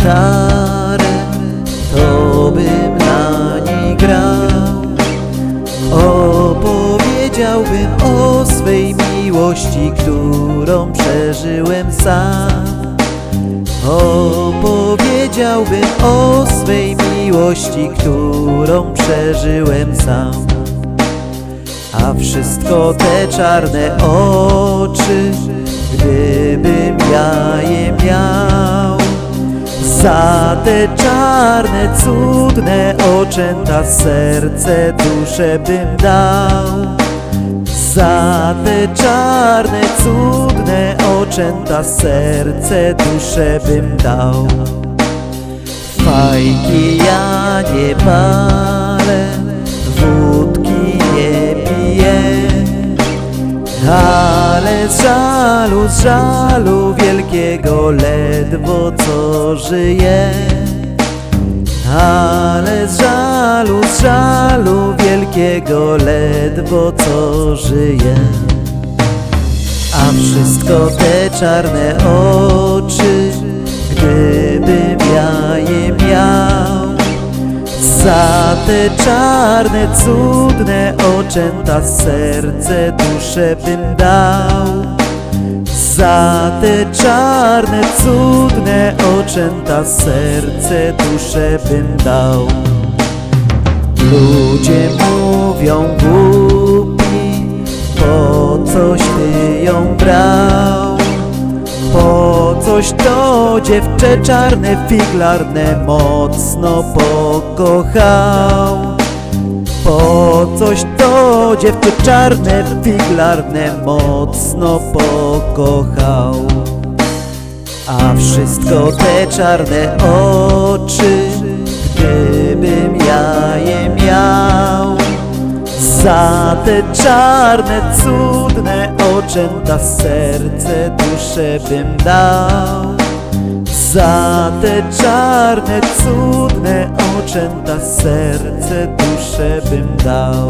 gitarę, to bym na niej grał. Opowiedziałbym o swej miłości, którą przeżyłem sam. Opowiedziałbym o swej miłości, którą przeżyłem sam. A wszystko te czarne oczy, gdybym ja je miał. Za te czarne, cudne oczęta serce, duszę bym dał. Za te czarne, cudne oczęta serce, duszę bym dał. Fajki ja nie palę, żalu, z żalu wielkiego ledwo co żyję. Ale z żalu, z żalu wielkiego ledwo co żyję. A wszystko te czarne oczy, gdybym ja je miał. Za te czarne, cudne oczęta serce, duszę bym dał. Za te czarne, cudne oczęta serce, duszę bym dał. Ludzie mówią głupi, po coś ty ją brał. Po coś to dziewczę czarne, figlarne mocno pokochał. Po coś dziewczę czarne, figlarne mocno pokochał. A wszystko te czarne oczy, gdybym ja je miał. Za te czarne, cudne oczęta serce, duszę bym dał. Za te czarne, cudne oczęta serce, duszę bym dał.